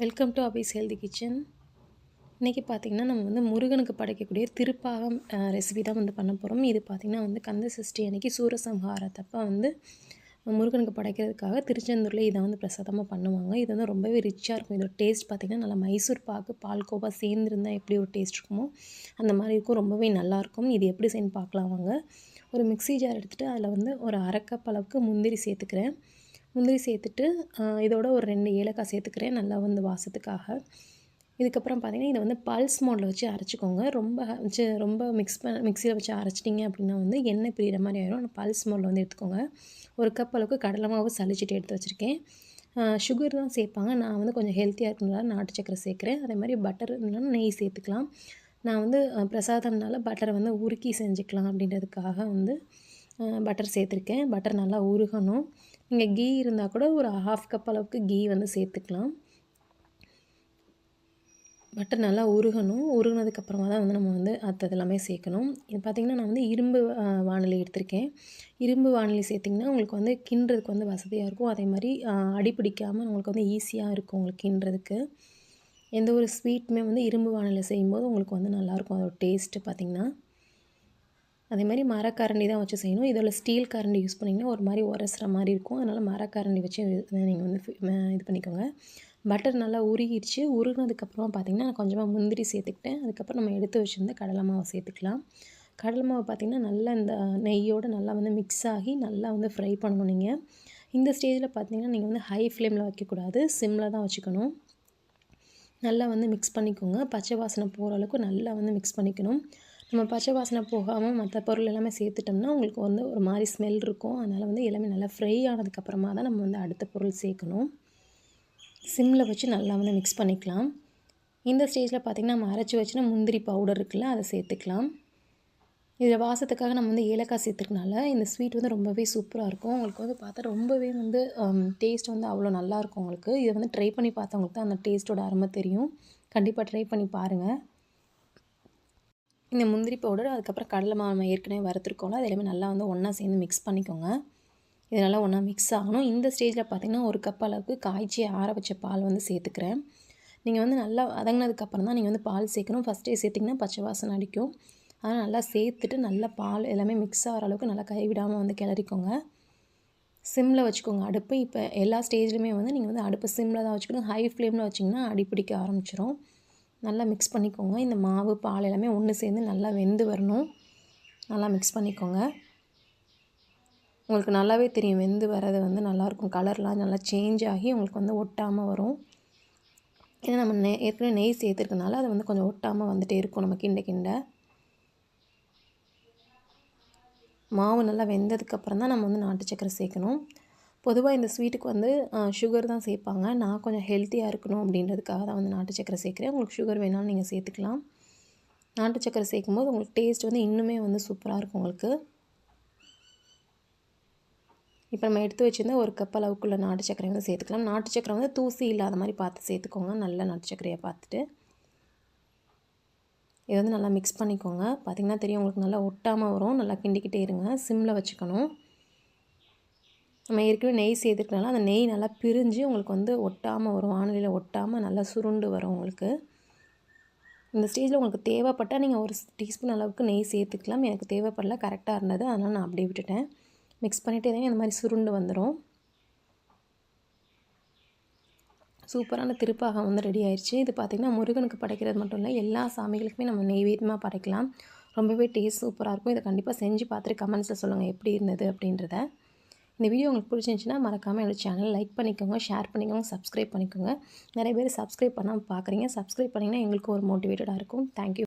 Welcome to Abi's healthy kitchen இன்றைக்கி பார்த்திங்கன்னா நம்ம வந்து முருகனுக்கு படைக்கக்கூடிய திருப்பாகம் ரெசிபி தான் வந்து பண்ண போகிறோம் இது பார்த்திங்கன்னா வந்து கந்த சஷ்டி அன்னைக்கு சூரசம்ஹாரத்தப்போ வந்து முருகனுக்கு படைக்கிறதுக்காக திருச்செந்தூரில் இதை வந்து பிரசாதமாக பண்ணுவாங்க. இது வந்து ரொம்பவே ரிச்சாக இருக்கும். இதோட டேஸ்ட் பார்த்திங்கன்னா நல்லா மைசூர் பாக்கு பால்கோவா சேர்ந்துருந்தால் எப்படி ஒரு டேஸ்ட் இருக்குமோ அந்த மாதிரி இருக்கும். ரொம்பவே நல்லாயிருக்கும் இது எப்படி செய்யணும் பார்க்கலாம் வாங்க. ஒரு மிக்ஸி ஜார் எடுத்துகிட்டு அதில் வந்து ஒரு அரைக்கப் அளவுக்கு முந்திரி சேர்த்துக்கிறேன். முந்திரி சேர்த்துட்டு இதோட ஒரு ரெண்டு ஏலக்காய் சேர்த்துக்கிறேன் நல்லா வந்து வாசத்துக்காக. இதுக்கப்புறம் பார்த்திங்கன்னா இதை வந்து பல்ஸ் மோடில் வச்சு அரைச்சிக்கோங்க. ரொம்ப வச்சு ரொம்ப மிக்ஸ் பண்ண மிக்சியில் வச்சு அரைச்சிட்டிங்க அப்படின்னா வந்து எண்ணெய் பிரிகிற மாதிரி ஆயிரும். ஆனால் பல்ஸ் மோடில் வந்து எடுத்துக்கோங்க. ஒரு கப் அளவுக்கு கடலை மாவு சளிச்சிட்டு எடுத்து வச்சுருக்கேன். சுகர் தான் சேர்ப்பாங்க. நான் வந்து கொஞ்சம் ஹெல்த்தியாக இருக்கனால நாட்டு சக்கரை சேர்க்குறேன். அதே மாதிரி பட்டர் இருந்தாலும் நெய் சேர்த்துக்கலாம். நான் வந்து பிரசாதம்னால பட்டரை வந்து உருக்கி செஞ்சுக்கலாம் அப்படின்றதுக்காக வந்து பட்டர் சேர்த்துருக்கேன். பட்டர் நல்லா உருகணும். நீங்கள் கீ இருந்தால் கூட ஒரு ஹாஃப் கப் அளவுக்கு கீ வந்து சேர்த்துக்கலாம். பட்டர் நல்லா உருகணும். உருகினதுக்கப்புறமா தான் வந்து நம்ம வந்து அத்தது எல்லாமே சேர்க்கணும். இது பார்த்திங்கன்னா நான் வந்து இரும்பு வானொலி எடுத்திருக்கேன். இரும்பு வானொலி சேர்த்திங்கன்னா உங்களுக்கு வந்து கிண்டுறதுக்கு வந்து வசதியாக இருக்கும். அதே மாதிரி அடி பிடிக்காமல் உங்களுக்கு வந்து ஈஸியாக இருக்கும் உங்களுக்கு கிண்டுறதுக்கு. எந்த ஒரு ஸ்வீட்டுமே வந்து இரும்பு வானிலை செய்யும்போது உங்களுக்கு வந்து நல்லாயிருக்கும் அதோட டேஸ்ட்டு பார்த்திங்கன்னா அதே மாதிரி மரக்கரண்டி தான் வச்சு செய்யணும். இதில் ஸ்டீல் கரண்டி யூஸ் பண்ணிங்கன்னா ஒரு மாதிரி உரசுற மாதிரி இருக்கும். அதனால் மரக்கரண்டி வச்சு நீங்கள் வந்து இது பண்ணிக்கோங்க. பட்டர் நல்லா உருகிடுச்சு உருகினதுக்கப்புறமா பார்த்திங்கன்னா நான் கொஞ்சமாக முந்திரி சேர்த்துக்கிட்டேன். அதுக்கப்புறம் நம்ம எடுத்து வச்சுருந்த கடலை மாவை சேர்த்துக்கலாம். கடலை மாவு பார்த்திங்கன்னா நல்லா இந்த நெய்யோடு நல்லா வந்து மிக்ஸ் ஆகி நல்லா வந்து ஃப்ரை பண்ணணும் நீங்கள் இந்த ஸ்டேஜில் பார்த்திங்கன்னா நீங்கள் வந்து ஹை ஃப்ளேமில் வைக்கக்கூடாது சிம்மில் தான் வச்சுக்கணும். நல்லா வந்து மிக்ஸ் பண்ணிக்கோங்க. பச்சை வாசனை போகிற அளவுக்கு நல்லா வந்து மிக்ஸ் பண்ணிக்கணும். நம்ம பச்சை வாசனை போகாமல் மற்ற பொருள் எல்லாமே சேர்த்துட்டோம்னா உங்களுக்கு வந்து ஒரு மாதிரி ஸ்மெல் இருக்கும். அதனால் வந்து எல்லாமே நல்லா ஃப்ரை ஆனதுக்கப்புறமா தான் நம்ம வந்து அடுத்த பொருள் சேர்க்கணும். சிம்மில் வச்சு நல்லா வந்து மிக்ஸ் பண்ணிக்கலாம். இந்த ஸ்டேஜில் பார்த்திங்கன்னா நம்ம அரைச்சி வச்சுனா முந்திரி பவுடர் இருக்குல்ல அதை சேர்த்துக்கலாம். இதில் வாசத்துக்காக நம்ம வந்து ஏலக்காய் சேர்த்துக்கனால இந்த ஸ்வீட் வந்து ரொம்பவே சூப்பராக இருக்கும். உங்களுக்கு வந்து பார்த்தா ரொம்பவே வந்து um, டேஸ்ட் வந்து அவ்வளோ நல்லாயிருக்கும் உங்களுக்கு. இதை வந்து ட்ரை பண்ணி பார்த்தவங்களுக்கு தான் அந்த டேஸ்ட்டோட அருமை தெரியும். கண்டிப்பாக ட்ரை பண்ணி பாருங்கள் இந்த முந்திரி பவுடர் அதுக்கப்புறம் கடலை மாவு ஏற்கனவே வறுத்துருக்கோம்ல அது எல்லாமே நல்லா வந்து ஒன்றா சேர்ந்து மிக்ஸ் பண்ணிக்கோங்க. இது நல்லா ஒன்றா மிக்ஸ் ஆகணும். இந்த ஸ்டேஜில் பார்த்திங்கன்னா ஒரு கப் அளவுக்கு காய்ச்சி ஆற வச்ச பால் வந்து சேர்த்துக்கிறேன். நீங்கள் வந்து நல்லா வதங்கினதுக்கப்புறம் தான் நீங்கள் வந்து பால் சேர்க்கணும். ஃபஸ்ட்டே சேர்த்திங்கன்னா பச்சை வாசனை அடிக்கும். அதனால் நல்லா சேர்த்துட்டு நல்லா பால் எல்லாமே மிக்ஸ் ஆகிற அளவுக்கு நல்லா கைவிடாமல் வந்து கிளறிக்கோங்க. சிம்மில் வச்சுக்கோங்க. அடுப்பு இப்போ எல்லா ஸ்டேஜ்லையுமே வந்து நீங்கள் வந்து அடுப்பு சிம்மில் தான் வச்சுக்கணும். ஹை ஃப்ளேமில் வச்சிங்கன்னா அடிப்பிடிக்க ஆரம்பிச்சிடும் நல்லா மிக்ஸ் பண்ணிக்கோங்க. இந்த மாவு பால் எல்லாமே ஒன்று சேர்ந்து நல்லா வெந்து வரணும். நல்லா மிக்ஸ் பண்ணிக்கோங்க. உங்களுக்கு நல்லாவே தெரியும் வெந்து வர்றது வந்து நல்லாயிருக்கும் கலர்லாம் நல்லா சேஞ்ச் ஆகி உங்களுக்கு வந்து ஒட்டாமல் வரும். ஏன்னா நம்ம நெ ஏற்கனவே நெய் சேர்த்துருக்கனால அது வந்து கொஞ்சம் ஒட்டாமல் வந்துகிட்டே இருக்கும் நம்ம கிண்ட கிண்ட. மாவு நல்லா வெந்ததுக்கப்புறம் தான் நம்ம வந்து நாட்டு சக்கரை சேர்க்கணும். பொதுவாக இந்த ஸ்வீட்டுக்கு வந்து சுகர் தான் சேர்ப்பாங்க. நான் கொஞ்சம் ஹெல்த்தியாக இருக்கணும் அப்படின்றதுக்காக தான் வந்து நாட்டு சக்கரை சேர்க்குறேன். உங்களுக்கு சுகர் வேணாலும் நீங்கள் சேர்த்துக்கலாம். நாட்டு சக்கரை சேர்க்கும் போது உங்களுக்கு டேஸ்ட் வந்து இன்னுமே வந்து சூப்பராக இருக்கும் உங்களுக்கு. இப்போ நம்ம எடுத்து வச்சுருந்தா ஒரு கப் அளவுக்குள்ள நாட்டு சக்கரை வந்து சேர்த்துக்கலாம். நாட்டு சக்கரை வந்து தூசி இல்லாத மாதிரி பார்த்து சேர்த்துக்கோங்க. நல்ல நாட்டு சக்கரையை பார்த்துட்டு. இதை வந்து நல்லா மிக்ஸ் பண்ணிக்கோங்க. பார்த்திங்கன்னா தெரியும் உங்களுக்கு நல்லா ஒட்டாமல் வரும். நல்லா கிண்டிக்கிட்டே இருங்க. சிம்மில் வச்சுக்கணும். நம்ம ஏற்கனவே நெய் சேர்த்துக்கனால அந்த நெய் நல்லா பிரிஞ்சு உங்களுக்கு வந்து ஒட்டாமல் வரும். வானொலியில் ஒட்டாமல் நல்லா சுருண்டு வரும் உங்களுக்கு. இந்த ஸ்டேஜில் உங்களுக்கு தேவைப்பட்டால் நீங்கள் ஒரு டீஸ்பூன் அளவுக்கு நெய் சேர்த்துக்கலாம். எனக்கு தேவைப்படல கரெக்டாக இருந்தது. அதனால் நான் அப்படியே விட்டுட்டேன். மிக்ஸ் பண்ணிகிட்டே தான் இந்த மாதிரி சுருண்டு வந்துடும் சூப்பரான திருப்பாகம் வந்து ரெடி ஆயிடுச்சு இது பார்த்திங்கன்னா முருகனுக்கு படைக்கிறது மட்டும் இல்லை எல்லா சாமிகளுக்குமே நம்ம நெய்வேத்தியமாக படைக்கலாம். ரொம்பவே டேஸ்ட் சூப்பராக இருக்கும். இதை கண்டிப்பாக செஞ்சு பார்த்துட்டு கமெண்ட்ஸில் சொல்லுங்கள் எப்படி இருந்தது அப்படின்றத. இந்த வீடியோ உங்களுக்கு பிடிச்சிருந்துச்சின்னா மறக்காமல் என்னோடய சேனல் லைக் பண்ணிக்கோங்க ஷேர் பண்ணிக்கோங்க சப்ஸ்கிரைப் பண்ணிக்கோங்க. நிறைய பேர் சப்ஸ்கிரைப் பண்ணாமல் பார்க்குறீங்க சப்ஸ்கிரைப் பண்ணிங்கன்னா எங்களுக்கு ஒரு மோட்டிவேட்டடாக இருக்கும். தேங்க்யூ